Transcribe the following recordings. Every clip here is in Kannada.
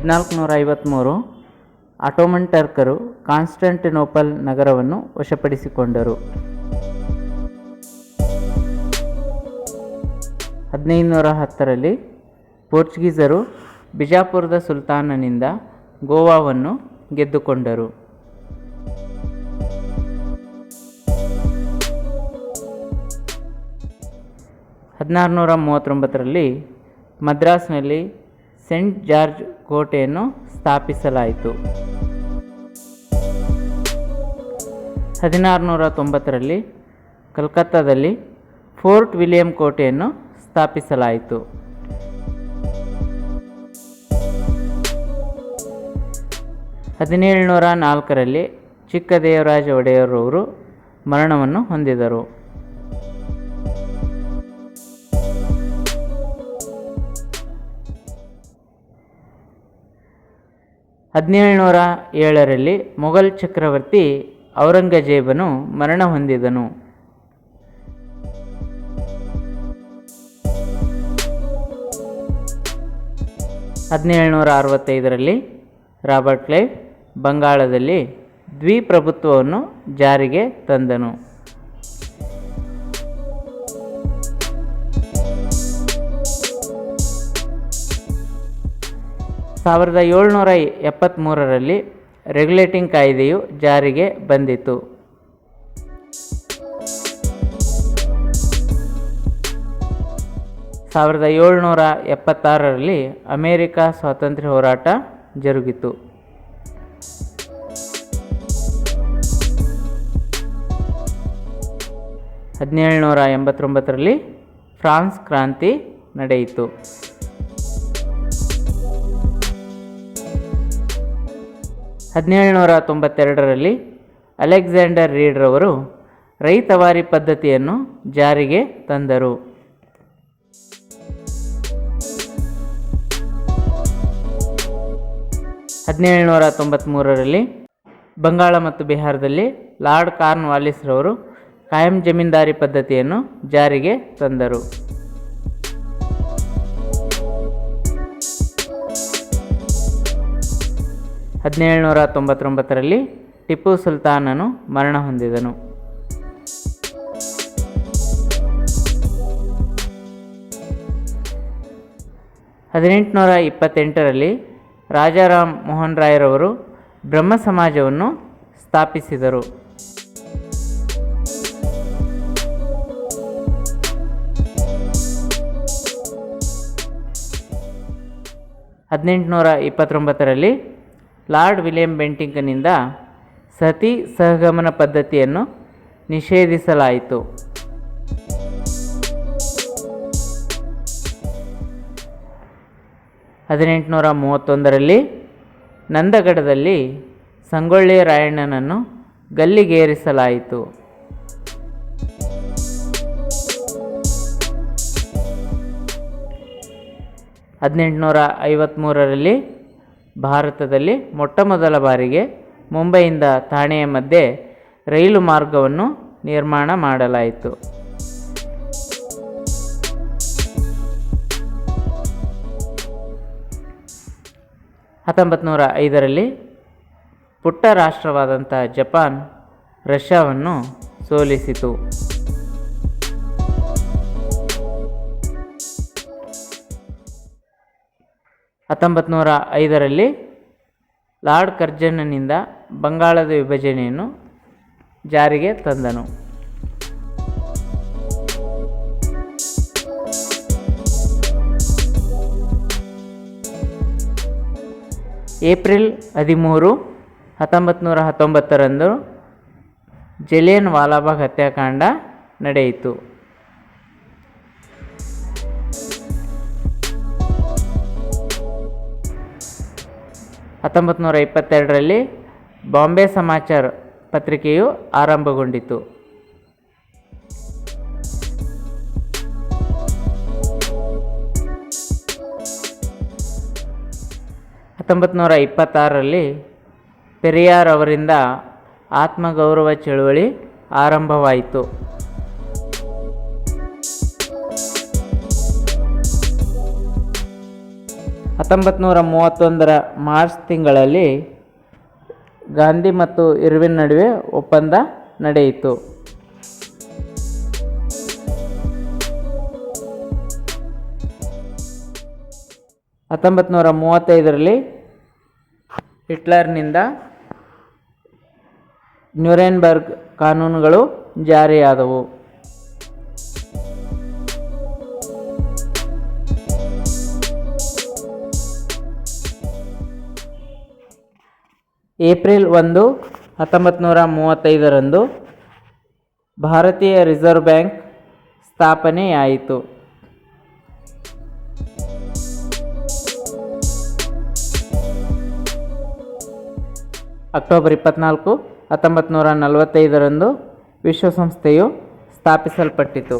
ಹದಿನಾಲ್ಕು ನೂರ ಐವತ್ತ್ಮೂರು ಆಟೋಮನ್ ಟರ್ಕರು ಕಾನ್ಸ್ಟಂಟಿನೋಪಲ್ ನಗರವನ್ನು ವಶಪಡಿಸಿಕೊಂಡರು. ಹದಿನೈದು ನೂರ ಹತ್ತರಲ್ಲಿ ಪೋರ್ಚುಗೀಸರು ಬಿಜಾಪುರದ ಸುಲ್ತಾನನಿಂದ ಗೋವಾವನ್ನು ಗೆದ್ದುಕೊಂಡರು. ಹದಿನಾರು ನೂರ ಮೂವತ್ತೊಂಬತ್ತರಲ್ಲಿ ಮದ್ರಾಸ್ನಲ್ಲಿ ಸೆಂಟ್ ಜಾರ್ಜ್ ಕೋಟೆಯನ್ನು ಸ್ಥಾಪಿಸಲಾಯಿತು. ಹದಿನಾರುನೂರ ತೊಂಬತ್ತರಲ್ಲಿ ಕಲ್ಕತ್ತಾದಲ್ಲಿ ಫೋರ್ಟ್ ವಿಲಿಯಂ ಕೋಟೆಯನ್ನು ಸ್ಥಾಪಿಸಲಾಯಿತು. ಹದಿನೇಳುನೂರ ನಾಲ್ಕರಲ್ಲಿ ಚಿಕ್ಕದೇವರಾಜ ಒಡೆಯರವರು ಮರಣವನ್ನು ಹೊಂದಿದರು. ಹದಿನೇಳುನೂರ ಏಳರಲ್ಲಿ ಮೊಘಲ್ ಚಕ್ರವರ್ತಿ ಔರಂಗಜೇಬನು ಮರಣ ಹೊಂದಿದನು. ಹದಿನೇಳುನೂರ ಅರವತ್ತೈದರಲ್ಲಿ ರಾಬರ್ಟ್ ಕ್ಲೈವ್ ಬಂಗಾಳದಲ್ಲಿ ದ್ವಿಪ್ರಭುತ್ವವನ್ನು ಜಾರಿಗೆ ತಂದನು. ಸಾವಿರದ ಏಳ್ನೂರ ಎಪ್ಪತ್ತ್ಮೂರರಲ್ಲಿ ರೆಗ್ಯುಲೇಟಿಂಗ್ ಕಾಯ್ದೆಯು ಜಾರಿಗೆ ಬಂದಿತು. ಸಾವಿರದ ಏಳ್ನೂರ ಎಪ್ಪತ್ತಾರರಲ್ಲಿ ಅಮೇರಿಕ ಸ್ವಾತಂತ್ರ್ಯ ಹೋರಾಟ ಜರುಗಿತು. ಹದಿನೇಳುನೂರ ಎಂಬತ್ತೊಂಬತ್ತರಲ್ಲಿ ಫ್ರಾನ್ಸ್ ಕ್ರಾಂತಿ ನಡೆಯಿತು. ಹದಿನೇಳುನೂರ ತೊಂಬತ್ತೆರಡರಲ್ಲಿ ಅಲೆಕ್ಸಾಂಡರ್ ರೀಡ್ರವರು ರೈತವಾರಿ ಪದ್ಧತಿಯನ್ನು ಜಾರಿಗೆ ತಂದರು. ಹದಿನೇಳುನೂರ ತೊಂಬತ್ತ್ಮೂರರಲ್ಲಿ ಬಂಗಾಳ ಮತ್ತು ಬಿಹಾರದಲ್ಲಿ ಲಾರ್ಡ್ ಕಾರ್ನ್ ವಾಲಿಸ್ರವರು ಕಾಯಂ ಜಮೀನ್ದಾರಿ ಪದ್ಧತಿಯನ್ನು ಜಾರಿಗೆ ತಂದರು. ಹದಿನೇಳುನೂರ ತೊಂಬತ್ತೊಂಬತ್ತರಲ್ಲಿ ಟಿಪ್ಪು ಸುಲ್ತಾನನು ಮರಣ ಹೊಂದಿದನು. ಹದಿನೆಂಟುನೂರ ಇಪ್ಪತ್ತೆಂಟರಲ್ಲಿ ರಾಜಾರಾಮ್ ಮೋಹನ್ ರಾಯರವರು ಬ್ರಹ್ಮ ಸಮಾಜವನ್ನು ಸ್ಥಾಪಿಸಿದರು. ಹದಿನೆಂಟುನೂರ ಇಪ್ಪತ್ತೊಂಬತ್ತರಲ್ಲಿ ಲಾರ್ಡ್ ವಿಲಿಯಂ ಬೆಂಟಿಂಕನಿಂದ ಸತಿ ಸಹಗಮನ ಪದ್ಧತಿಯನ್ನು ನಿಷೇಧಿಸಲಾಯಿತು. ಹದಿನೆಂಟುನೂರ ಮೂವತ್ತೊಂದರಲ್ಲಿ ನಂದಗಡದಲ್ಲಿ ಸಂಗೊಳ್ಳಿ ರಾಯಣ್ಣನನ್ನು ಗಲ್ಲಿಗೇರಿಸಲಾಯಿತು. ಹದಿನೆಂಟುನೂರ ಐವತ್ತ್ಮೂರರಲ್ಲಿ ಭಾರತದಲ್ಲಿ ಮೊಟ್ಟಮೊದಲ ಬಾರಿಗೆ ಮುಂಬೈಯಿಂದ ಥಾಣೆಯ ಮಧ್ಯೆ ರೈಲು ಮಾರ್ಗವನ್ನು ನಿರ್ಮಾಣ ಮಾಡಲಾಯಿತು. ಹತ್ತೊಂಬತ್ತು ನೂರ ಐದರಲ್ಲಿ ಪುಟ್ಟ ರಾಷ್ಟ್ರವಾದಂಥ ಜಪಾನ್ ರಷ್ಯಾವನ್ನು ಸೋಲಿಸಿತು. ಹತ್ತೊಂಬತ್ತು ನೂರ ಐದರಲ್ಲಿ ಲಾರ್ಡ್ ಕರ್ಜನ್ನಿಂದ ಬಂಗಾಳದ ವಿಭಜನೆಯನ್ನು ಜಾರಿಗೆ ತಂದನು. ಏಪ್ರಿಲ್ ಹದಿಮೂರು ಹತ್ತೊಂಬತ್ತು ನೂರ ಹತ್ತೊಂಬತ್ತರಂದು ಜಲಿಯನ್ ವಾಲಾಬಾಗ್ ಹತ್ಯಾಕಾಂಡ ನಡೆಯಿತು. ಹತ್ತೊಂಬತ್ತು ನೂರ ಇಪ್ಪತ್ತೆರಡರಲ್ಲಿ ಬಾಂಬೆ ಸಮಾಚಾರ ಪತ್ರಿಕೆಯು ಆರಂಭಗೊಂಡಿತು. ಹತ್ತೊಂಬತ್ತು ನೂರ ಇಪ್ಪತ್ತಾರರಲ್ಲಿ ಪೆರಿಯಾರ್ ಅವರಿಂದ ಆತ್ಮಗೌರವ ಚಳುವಳಿ ಆರಂಭವಾಯಿತು. ಹತ್ತೊಂಬತ್ತು ನೂರ ಮೂವತ್ತೊಂದರ ಮಾರ್ಚ್ ತಿಂಗಳಲ್ಲಿ ಗಾಂಧಿ ಮತ್ತು ಇರ್ವಿನ್ ನಡುವೆ ಒಪ್ಪಂದ ನಡೆಯಿತು. ಹತ್ತೊಂಬತ್ತು ನೂರ ಮೂವತ್ತೈದರಲ್ಲಿ ಹಿಟ್ಲರ್ನಿಂದ ನ್ಯೂರೆನ್ಬರ್ಗ್ ಕಾನೂನುಗಳು ಜಾರಿಯಾದವು. ಏಪ್ರಿಲ್ ಒಂದು ಹತ್ತೊಂಬತ್ತು ನೂರ ಮೂವತ್ತೈದರಂದು ಭಾರತೀಯ ರಿಸರ್ವ್ ಬ್ಯಾಂಕ್ ಸ್ಥಾಪನೆಯಾಯಿತು. ಅಕ್ಟೋಬರ್ ಇಪ್ಪತ್ನಾಲ್ಕು ಹತ್ತೊಂಬತ್ತು ನೂರ ನಲವತ್ತೈದರಂದು ವಿಶ್ವಸಂಸ್ಥೆಯು ಸ್ಥಾಪಿಸಲ್ಪಟ್ಟಿತು.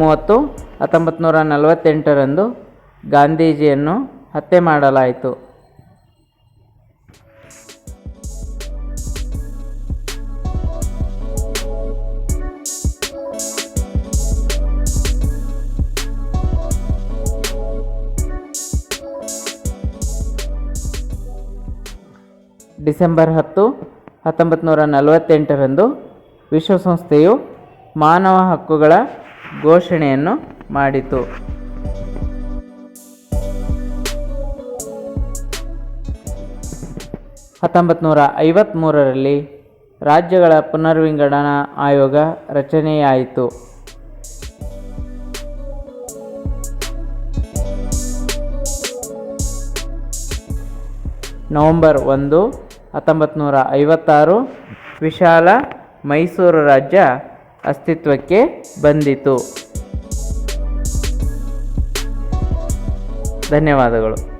ಮೂವತ್ತು ಹತ್ತೊಂಬತ್ತು ನೂರ ನಲವತ್ತೆಂಟರಂದು ಗಾಂಧೀಜಿಯನ್ನು ಹತ್ಯೆ ಮಾಡಲಾಯಿತು. ಡಿಸೆಂಬರ್ ಹತ್ತು ಹತ್ತೊಂಬತ್ತು ನೂರ ನಲವತ್ತೆಂಟರಂದು ವಿಶ್ವಸಂಸ್ಥೆಯು ಮಾನವ ಹಕ್ಕುಗಳ ಘೋಷಣೆಯನ್ನು ಮಾಡಿತು. ಹತ್ತೊಂಬತ್ತು ನೂರ ಐವತ್ತ್ಮೂರರಲ್ಲಿ ರಾಜ್ಯಗಳ ಪುನರ್ವಿಂಗಡಣಾ ಆಯೋಗ ರಚನೆಯಾಯಿತು. ನವೆಂಬರ್ ಒಂದು ಹತ್ತೊಂಬತ್ತು ನೂರ ಐವತ್ತಾರು ವಿಶಾಲ ಮೈಸೂರು ರಾಜ್ಯ ಅಸ್ತಿತ್ವಕ್ಕೆ ಬಂದಿತು. ಧನ್ಯವಾದಗಳು.